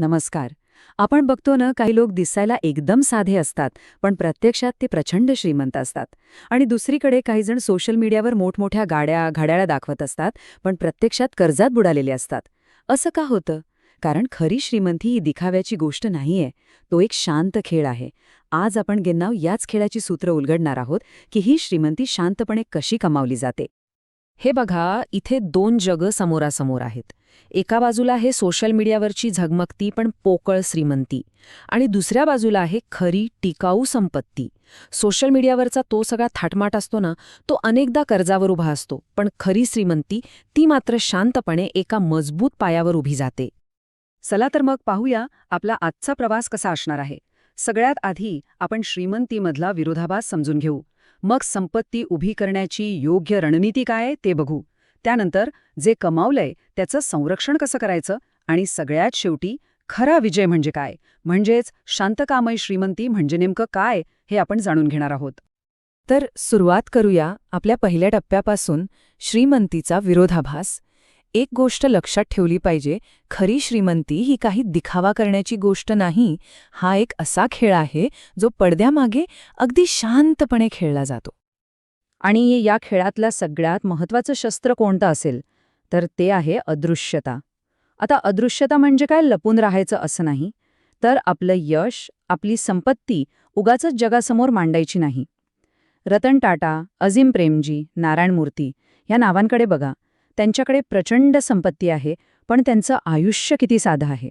नमस्कार. आपण बघतो ना काही लोक दिसायला एकदम साधे असतात पण प्रत्यक्षात ते प्रचंड श्रीमंत असतात. आणि दुसरीकडे काही जण सोशल मीडियावर मोठमोठ्या गाड्या घड्याळा दाखवत असतात पण प्रत्यक्षात कर्जात बुडालेले असतात. असं का होतं? कारण खरी श्रीमंती ही दिखाव्याची गोष्ट नाहीये. तो एक शांत खेळ आहे. आज आपण गेन्नाव याच खेळाची सूत्र उलगडणार आहोत की ही श्रीमंती शांतपणे कशी कमावली जाते. हे बघा इथे दोन जगं समोरासमोर आहेत. एका बाजूला आहे सोशल मीडियावरची झगमगती पण पोकळ श्रीमंती. आणि दुसऱ्या बाजूला आहे खरी टिकाऊ संपत्ती. सोशल मीडियावरचा तो सगळा थाटमाट असतो ना तो अनेकदा कर्जावर उभा असतो पण खरी श्रीमंती ती मात्र शांतपणे एका मजबूत पायावर उभी जाते. चला तर मग पाहूया आपला आजचा प्रवास कसा असणार आहे. सगळ्यात आधी आपण श्रीमंतीमधला विरोधाभास समजून घेऊ. मग संपत्ती उभी करण्याची योग्य रणनीती काय ते बघू. त्यानंतर जे कमावलंय त्याचं संरक्षण कसं करायचं आणि सगळ्यात शेवटी खरा विजय म्हणजे काय? म्हणजेच शांतकामय श्रीमंती म्हणजे नेमकं काय हे आपण जाणून घेणार आहोत. तर सुरुवात करूया आपल्या पहिल्या टप्प्यापासून श्रीमंतीचा विरोधाभास. एक गोष्ट लक्षात ठेवली पाहिजे खरी श्रीमंती ही काही दिखावा करण्याची गोष्ट नाही हा एक असा खेळ आहे जो पडद्यामागे अगदी शांतपणे खेळला जातो. आणि या खेळातलं सगळ्यात महत्वाचं शस्त्र कोणतं असेल? तर ते आहे अदृश्यता. आता अदृश्यता म्हणजे काय लपून राहायचं असं नाही तर आपलं यश आपली संपत्ती उगाच जगासमोर मांडायची नाही. रतन टाटा अजिम प्रेमजी नारायण मूर्ती या नावांकडे बघा. त्यांच्याकडे प्रचंड संपत्ती आहे पण त्यांचं आयुष्य किती साधं आहे?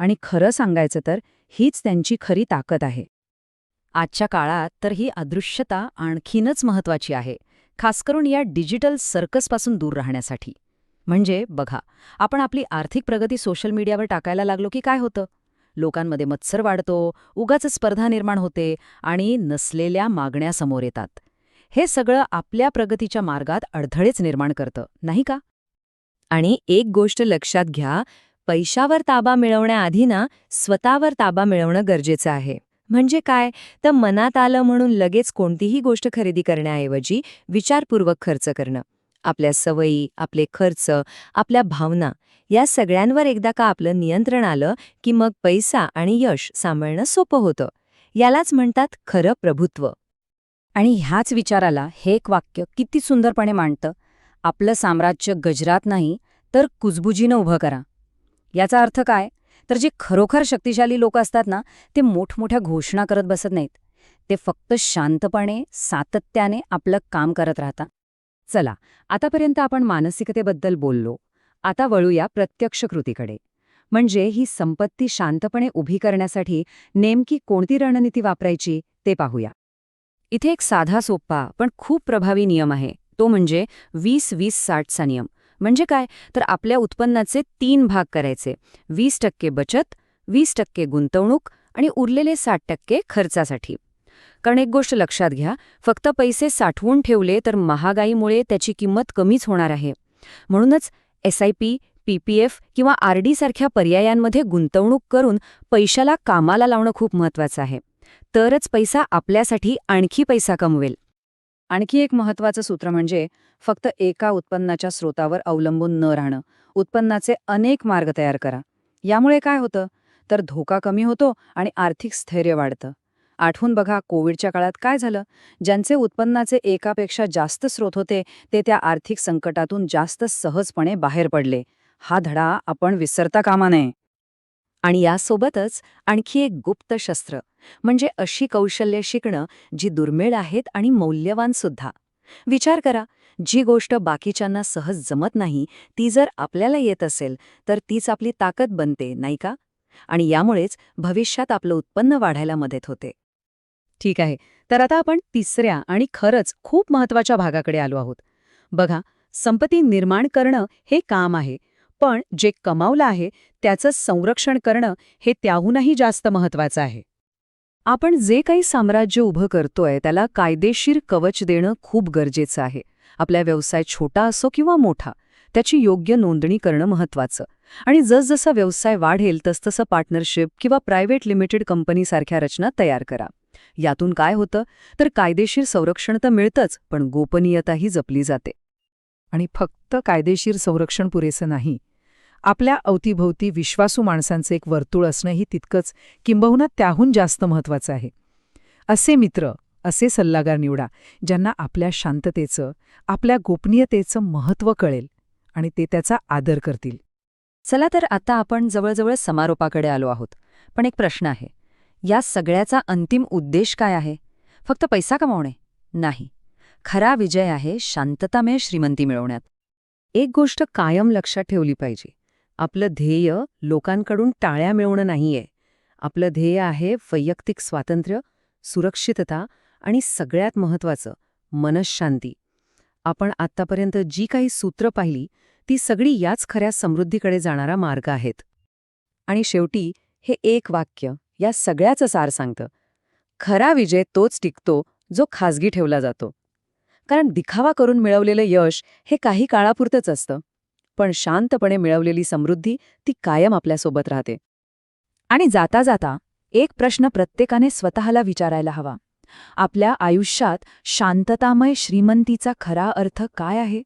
आणि खरं सांगायचं तर हीच त्यांची खरी ताकद आहे. आजच्या काळात तर ही अदृश्यता आणखीनच महत्वाची आहे खास करून या डिजिटल सर्कसपासून दूर राहण्यासाठी. म्हणजे बघा आपण आपली आर्थिक प्रगती सोशल मीडियावर टाकायला लागलो की काय होतं? लोकांमध्ये मत्सर वाढतो उगाच स्पर्धा निर्माण होते आणि नसलेल्या मागण्या समोर येतात. हे सगळं आपल्या प्रगतीच्या मार्गात अडथळेच निर्माण करतं नाही का? आणि एक गोष्ट लक्षात घ्या पैशावर ताबा मिळवण्याआधी ना स्वतःवर ताबा मिळवणं गरजेचं आहे. म्हणजे काय? तर मनात आलं म्हणून लगेच कोणतीही गोष्ट खरेदी करण्याऐवजी विचारपूर्वक खर्च करणं. आपल्या सवयी आपले खर्च आपल्या भावना या सगळ्यांवर एकदा का आपलं नियंत्रण आलं की मग पैसा आणि यश सांभाळणं सोपं होतं. यालाच म्हणतात खरं प्रभुत्व. आणि ह्याच विचाराला हे एक वाक्य किती सुंदरपणे मांडतं. आपलं साम्राज्य गजरात नाही तर कुजबुजीनं उभं करा. याचा अर्थ काय? तर जे खरोखर शक्तिशाली लोक असतात ना ते मोठमोठ्या घोषणा करत बसत नाहीत. ते फक्त शांतपणे सातत्याने आपलं काम करत राहतात. चला आतापर्यंत आपण मानसिकतेबद्दल बोललो. आता वळूया प्रत्यक्ष कृतीकडे. म्हणजे ही संपत्ती शांतपणे उभी करण्यासाठी नेमकी कोणती रणनीती वापरायची ते पाहूया. इथे एक साधा सोप्पा पण खूप प्रभावी नियम आहे. तो म्हणजे वीस वीस साठचा नियम. म्हणजे काय? तर आपल्या उत्पन्नाचे तीन भाग करायचे. वीस टक्के बचत वीस टक्के गुंतवणूक आणि उरलेले साठ टक्के खर्चासाठी. कारण एक गोष्ट लक्षात घ्या फक्त पैसे साठवून ठेवले तर महागाईमुळे त्याची किंमत कमीच होणार आहे. म्हणूनच एस आय पी पीपीएफ किंवा आर सारख्या पर्यायांमध्ये गुंतवणूक करून पैशाला कामाला लावणं खूप महत्वाचं आहे. तरच पैसा आपल्यासाठी आणखी पैसा कमवेल. आणखी एक महत्वाचं सूत्र म्हणजे फक्त एका उत्पन्नाच्या स्रोतावर अवलंबून न राहणं. उत्पन्नाचे अनेक मार्ग तयार करा. यामुळे काय होतं? तर धोका कमी होतो आणि आर्थिक स्थैर्य वाढतं. आठवून बघा कोविडच्या काळात काय झालं? ज्यांचे उत्पन्नाचे एकापेक्षा जास्त स्रोत होते ते त्या आर्थिक संकटातून जास्त सहजपणे बाहेर पडले. हा धडा आपण विसरता कामा नये. आणि यासोबतच आणखी एक गुप्त शस्त्र म्हणजे अशी कौशल्य शिकणं जी दुर्मिळ आहेत आणि मौल्यवान सुद्धा. विचार करा जी गोष्ट बाकीच्यांना सहज जमत नाही ती जर आपल्याला येत असेल तर तीच आपली ताकद बनते नाही का? आणि यामुळेच भविष्यात आपलं उत्पन्न वाढायला मदत होते. ठीक आहे तर आता आपण तिसऱ्या आणि खरंच खूप महत्त्वाच्या भागाकडे आलो आहोत. बघा संपत्ती निर्माण करणं हे काम आहे पण जे कमावलं आहे त्याचं संरक्षण करणं हे त्याहूनही जास्त महत्वाचं आहे. आपण जे काही साम्राज्य उभं करतोय त्याला कायदेशीर कवच देणं खूप गरजेचं आहे. आपला व्यवसाय छोटा असो किंवा मोठा त्याची योग्य नोंदणी करणं महत्वाचं आणि जसजसा व्यवसाय वाढेल तसतसं पार्टनरशिप किंवा प्रायव्हेट लिमिटेड कंपनीसारख्या रचना तयार करा. यातून काय होतं? तर कायदेशीर संरक्षण तर मिळतंच पण गोपनीयताही जपली जाते. आणि फक्त कायदेशीर संरक्षण पुरेसं नाही आपल्या अवतीभोवती विश्वासू माणसांचं एक वर्तुळ असणंही तितकंच किंबहुना त्याहून जास्त महत्वाचं आहे. असे मित्र असे सल्लागार निवडा ज्यांना आपल्या शांततेचं आपल्या गोपनीयतेचं महत्त्व कळेल आणि ते त्याचा आदर करतील. चला तर आता आपण जवळजवळ समारोपाकडे आलो आहोत. पण एक प्रश्न आहे. या सगळ्याचा अंतिम उद्देश काय आहे? फक्त पैसा कमावणे? नाही. खरा विजय आहे शांततामय श्रीमंती मिळवण्यात. एक गोष्ट कायम लक्षात ठेवली पाहिजे. आपलं ध्येय लोकांकडून टाळ्या मिळवणं नाहीये. आपलं ध्येय आहे वैयक्तिक स्वातंत्र्य सुरक्षितता आणि सगळ्यात महत्त्वाचं मनशांती. आपण आत्तापर्यंत जी काही सूत्र पाहिली ती सगळी याच खऱ्या समृद्धीकडे जाणारा मार्ग आहेत. आणि शेवटी हे एक वाक्य या सगळ्याचं सार सांगतं. खरा विजय तोच टिकतो जो खाजगी ठेवला जातो. कारण दिखावा करून मिळवलेलं यश हे काही काळापुरतंच असतं. पण शांतपणे मिळवलेली समृद्धी ती कायम आपल्यासोबत राहते. आणि जाता जाता एक प्रश्न प्रत्येकाने स्वतःला विचारायला हवा. आपल्या आयुष्यात शांततामय श्रीमंतीचा खरा अर्थ काय आहे?